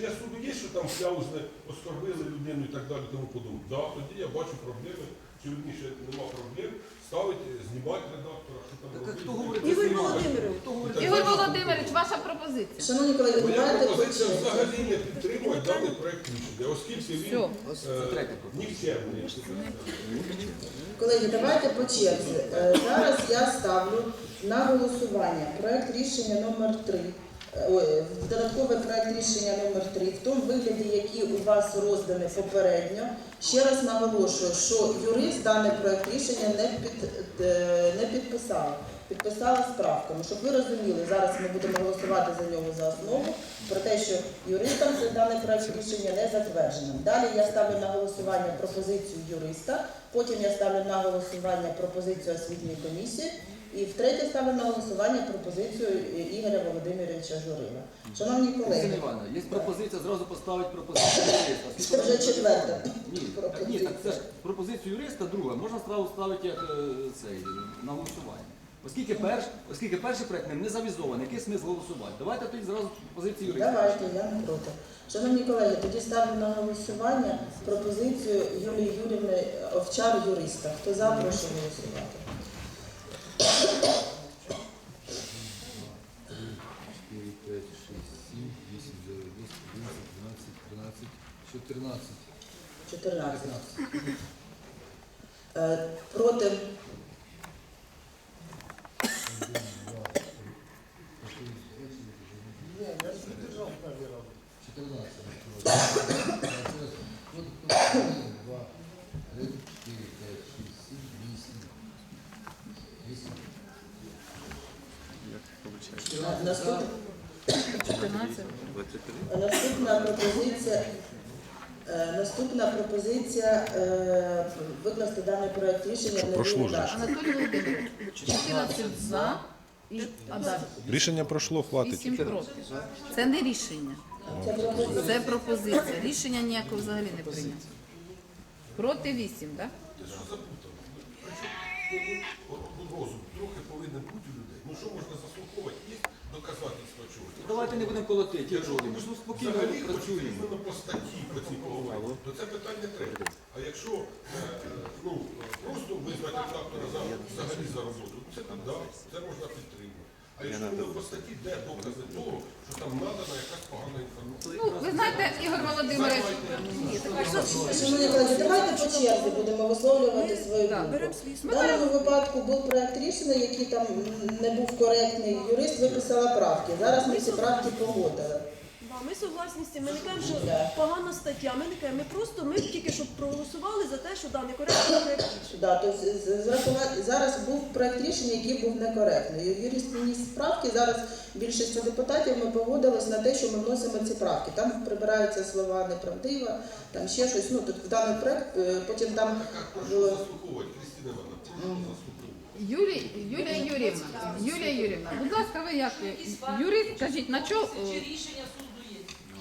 Для суду є, що там кляузне оскорбили людину і так далі, тому подобне. Да, тоді я бачу проблеми, чи вірніше нема проблем, ставити, знімати редактора, що там робити. хто говорить? Ігор. Володимирович. Хто говорить? Ігор Володимирович, ваша пропозиція. Шановні колеги, Моя давайте пропозиція взагалі не підтримує даний проект рішення, оскільки він. Це е, нікчемний. Колеги, давайте по черзі. Е, Зараз я ставлю на голосування проект рішення номер 3. Додатковий проект рішення номер 3 в тому вигляді, який у вас розданий попередньо. Ще раз наголошую, що юрист даний проект рішення не під е, не підписав. Підписала з правками. Щоб ви розуміли, зараз ми будемо голосувати за нього за основу, про те, що юристам це даний проект рішення не затверджено. Далі я ставлю на голосування пропозицію юриста, потім я ставлю на голосування пропозицію освітньої комісії, і втретє ставлю на голосування пропозицію Ігоря Володимировича Журина. Шановні колеги, Івановна, є пропозиція, зразу поставити пропозицію юриста. це вже четверта. Ні, так, ні, так це ж пропозицію юриста друга, можна зразу ставити як е, цей, на голосування. Оскільки, перш, оскільки перший проект ним не завізований, який смисл голосувати? Давайте тоді зразу пропозицію юриста. Давайте, я не проти. Шановні колеги, тоді ставлю на голосування пропозицію Юлії Юрівни Овчар юриста. Хто за, прошу голосувати. 4, 5, 6, 7, 8, 9, 10, 11, 12, 13, 14. 14. Е, Проти 14. Вот, 1, 2, 3, 4, 5, 6, 7, 8, 8. наступна, 14. наступна пропозиція. е, Наступна пропозиція е, викласти даний проект рішення в новій редакції. Анатолій Володимирович, 14 за і а далі Рішення пройшло, хватить. 8 проти. Це не рішення, Це пропозиція. це пропозиція. Рішення ніякого взагалі не прийнято. Проти 8, так? Розум трохи повинен бути у людей. Ну що можна заслуховувати? Доказательства чогось. Давайте не будемо колотити, Ігор Володимирович, ну спокійно Взагалі працюємо. по статті по цій поговорити, то це питання треба. А якщо е, ну, просто визнати редактора за, взагалі за роботу, це так, да, це можна підтримувати. А якщо не по статті, де докази того, що там надана якась погана інформація? Ну, ви знаєте, Ігор Володимирович, Шановні колеги, давайте по черзі будемо висловлювати свою думку. В даному випадку був проект рішення, який там не був коректний. Юрист виписала правки. Зараз ми ці правки погодили. Да, ми согласні. Ми не кажемо, що погана стаття. Ми не кажемо. Ми просто ми тільки що проголосували за те, що да, некоректно проект рішення. Да, то зрахувати- зараз був проект рішення, який був некоректний. Юрист вніс правки. Зараз більшістю депутатів ми погодились на те, що ми вносимо ці правки. Там прибираються слова неправдива, там ще щось. Ну тут в даний проект, е, потім там Так, було. заслуховувати, Крістіна Івановна, прошу заслуховувати. Юлі, Юлія Юрівна, Юлія Юрівна, будь ласка, ви як юрист, скажіть, на чому, Чи рішення суду?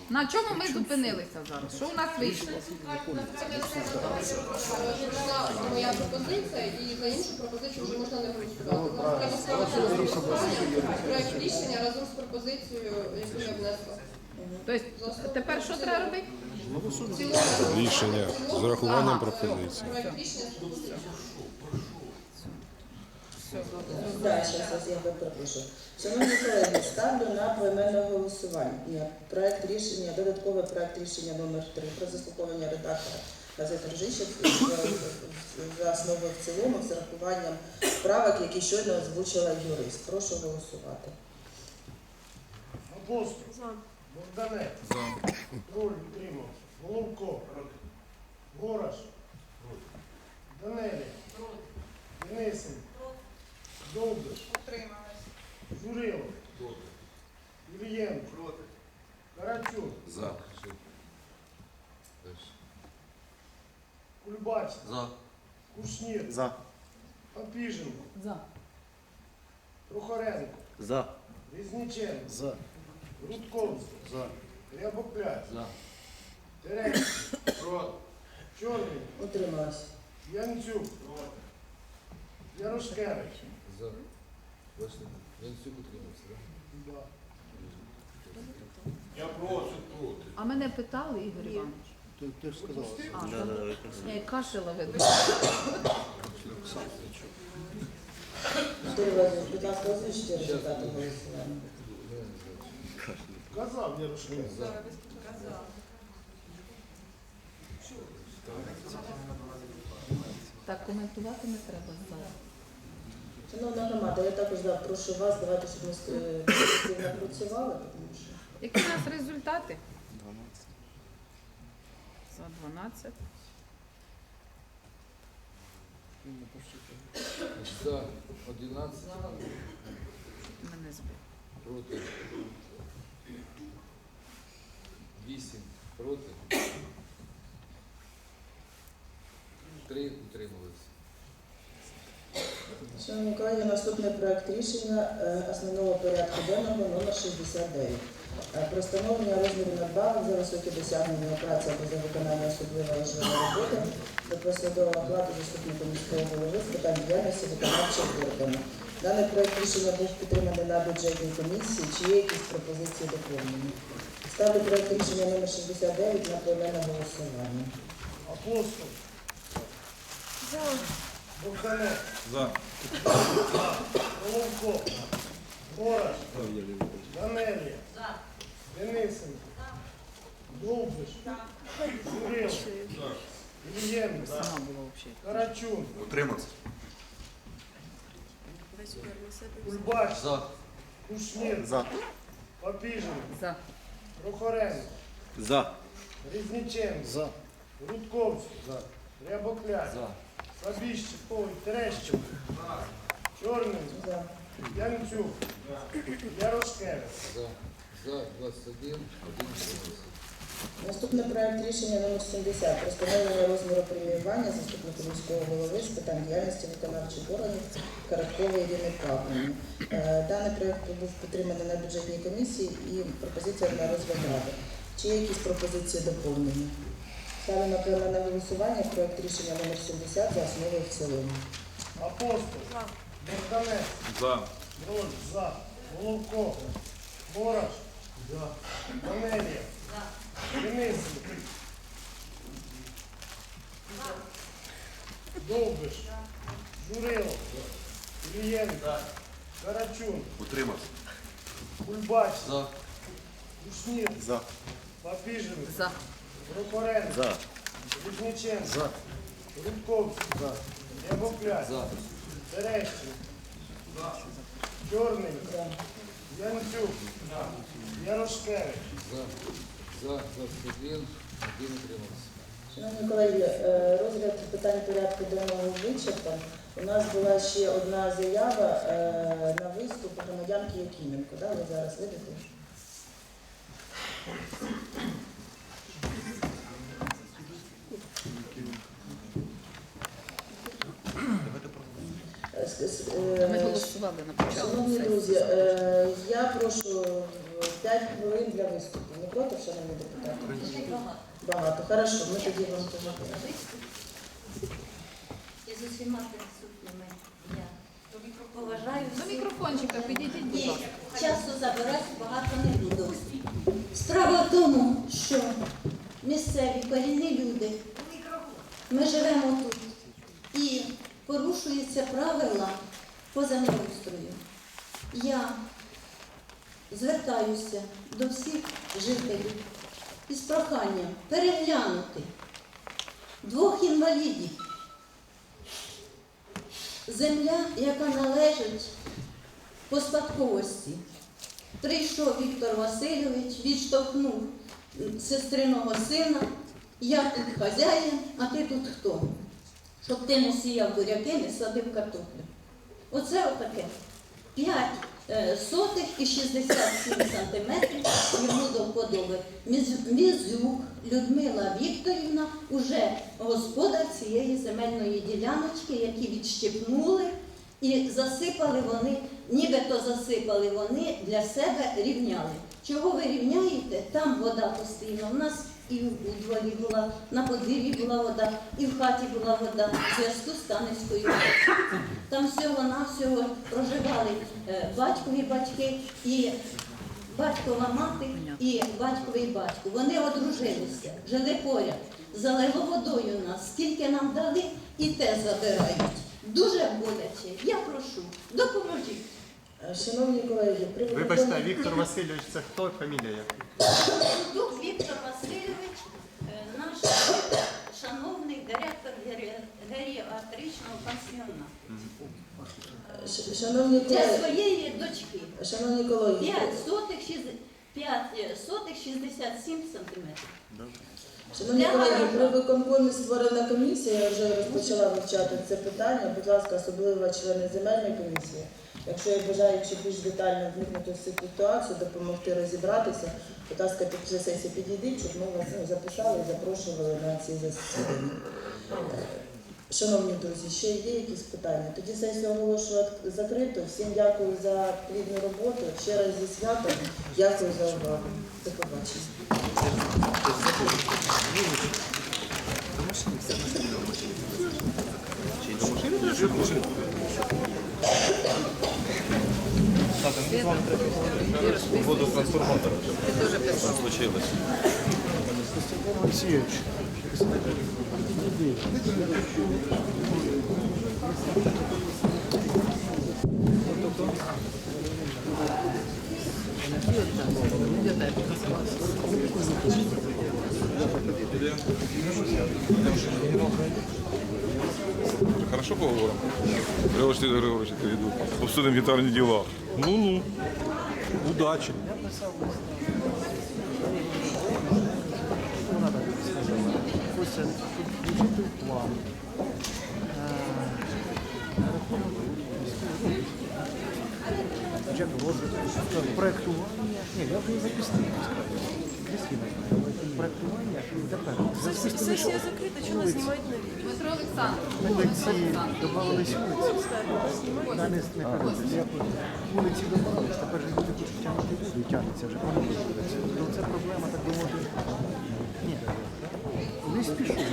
На чому ми зупинилися зараз? Що у нас вийшло? Моя пропозиція, і за іншу пропозицію вже можна не голосувати. Треба ставити на голосування проект рішення разом з пропозицією, яку я внесла. Тобто тепер що треба робити? Рішення з урахуванням пропозицій. Да, зараз я перепишу. Шановні колеги, ставлю на поіменне голосування. Проект рішення, додатковий проект рішення номер 3 про заслуховування редактора газети Ржища за основу в цілому з урахуванням правок, які щойно озвучила юрист. Прошу голосувати. Апостол, За. Богданець, Руль Утримав, Головко, Гораш, Данелі, Денисин, Довбиш, Журило, Ілієнко, Карачук, За. Кульбач, За. Кушнір, За. Папіженко, За. Прохоренко, За. Різниченко, За. Рудковський, За. Рябокляч, За. Терещенко, Чорний, Утрималась. Янцюк, Проти. Ярошкевич, За. Бачите, Янцюк утримався, так? Да. Я проти. А мене питали, Ігор Іванович. Ти, ти ж сказав. А, то- я й кашляла видно. Будь ласка, озвучте результати голосування. Казав Ярошенко. Так, коментувати не треба зараз. Шановна громада, я також да, прошу вас, давайте, щоб ми е, конструктивно працювали, тому що Які у нас результати? За 12. За 11, Мене збив. проти 8, проти 3 утрималися. Шановні колеги, наступний проект рішення е, основного порядку денного номер 69. Е, Про встановлення розміру надбавок за високі досягнення праці або за виконання особливої важливої роботи до посадового окладу заступника міського голови з питань діяльності виконавчих органів. Даний проект рішення був підтриманий на бюджетній комісії. Чи є якісь пропозиції доповнення? Ставлю проект рішення номер 69 на поіменне голосування. Апостол. Богданець. За. Головко. Бораш. Данелія. Денисенко. Довбиш. Була взагалі. Карачун. Утримався. Кульбач. За. Кушнір. За. Папіжин. За. Прохоренко. За. Різниченко. За. Рудковський. За. Рябокляк. Ой, Терещенко. Чорний. Янцюк. Ярошкевич. За. За 21, 1. Наступний проект рішення номер 70 про встановлення розміру преміювання заступника міського голови з питань діяльності виконавчих органів Короткової Ірини Павлівни. Е, Даний проект був підтриманий на бюджетній комісії і пропозиція на розгляд ради. Чи є якісь пропозиції доповнення? Ставлю на поіменне голосування проект рішення номер 70 за основу і в цілому. Апостол. Богданець. За. Дрожь. За. Головко. Бораш. За. Данелія. Денисенко. Довбиш. Журило. Ілієнко. Карачун. Утримався. Кульбач. За. Кушнір. За. Папіжин. За. Прокоренко. За. Різниченко. За. Рудковський. За. Ябокляк. За. Терещенко. Чорний. За. Янцюк. Ярошкевич. За. За 21, 1 утримався. Шановні колеги, е, розгляд питань порядку денного вичерпан. У нас була ще одна заява е, на виступ громадянки Якименко. Да? Ви зараз видите? Ми голосували на початку. Шановні друзі, е, я прошу 5 хвилин для виступу. Не проти, шановні депутати? Багато. Хорошо, ми тоді вам допомогли. І з усіма присутніми я поважаю До мікрофончика підійдіть, будь І ласка. часу забирати багато не буду. Справа в тому, що місцеві корінні люди, ми живемо тут і порушуються правила по землеустрою. Я звертаюся до всіх жителів із проханням переглянути двох інвалідів. Земля, яка належить по спадковості. Прийшов Віктор Васильович, відштовхнув сестриного сина. Я тут хазяїн, а ти тут хто? Щоб ти не сіяв буряки, не садив картоплю. Оце отаке. 5 е, сотих і 67 сантиметрів йому до вподоби. Мізюк Людмила Вікторівна уже господар цієї земельної діляночки, які відщепнули і засипали вони, нібито засипали вони для себе рівняли. Чого ви рівняєте? Там вода постійно. У нас і у дворі була, на подвір'ї була вода, і в хаті була вода в зв'язку з водою. Там всього-навсього проживали е, батькові батьки і батькова мати і батьковий батько. Вони одружилися, жили поряд, залило водою нас, скільки нам дали, і те забирають. Дуже боляче. Я прошу, допоможіть. Е, Шановні колеги, при Вибачте, Віктор Васильович, це хто фамілія? Віктор Васильович, шановний директор гері- геріатричного пансіону. Шановні Для своєї дочки. шановні колеги, 5 сотих, 5 сотих 67 сантиметрів. Шановні колеги, при виконкомі створена комісія, я вже розпочала вивчати це питання. Будь ласка, особливо члени земельної комісії. Якщо є бажаючи більш детально вникнути в цю ситуацію, допомогти розібратися, будь ласка, під час сесії підійдіть, щоб ми вас ну, записали і запрошували на ці засідання. Шановні друзі, ще є якісь питання? Тоді сесію оголошую закрито. Всім дякую за плідну роботу. Ще раз зі святом. Дякую за увагу. До побачення. Ми з вами угоду трансформатора. Що случилось? Олексійович, Thank you. Хорошо поговоримо? Григорій Григорович, я веду. Обсудимо гітарні діла. Ну-ну. Включити план. Розвитку, проєктування. Ні, я вже запустив. Проєктування і тепер. Сесія закрита, чого нас знімають на відео? Дмитро Олександрович. Вулиці додавались вулиці. Да, не. Вулиці додавались, тепер же люди хочуть тягнути воду, і тягнеться вже. Ну це проблема, так би мовити. Ні, не спішу. Ну.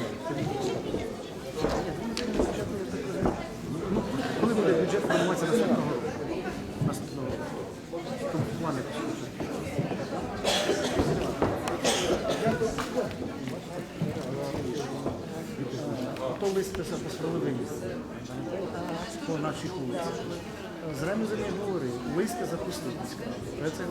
Ну, коли буде бюджет формуватися? Наступного То лист писав по справедливі місце по нашій вулиці. З Ремезом я говорив, лист запустити. Це,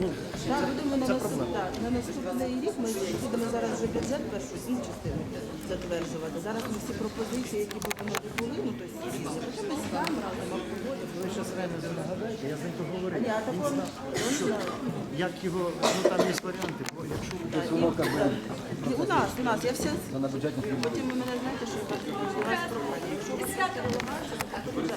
ну, Так, це, будемо на це нас проблема. так, на наступний рік ми будемо зараз вже бюджет першу з частини затверджувати. Зараз ми всі пропозиції, які будемо хвилину, то сідаємо разом обговоримо. Ви ще з Ремезом нагадаєте, я з ним поговорив. А Він знав, що, як його, ну там є варіанти, бо якщо буде І у нас, у нас, я все. Потім ви мене знаєте, що так у нас проблема. Бюджет.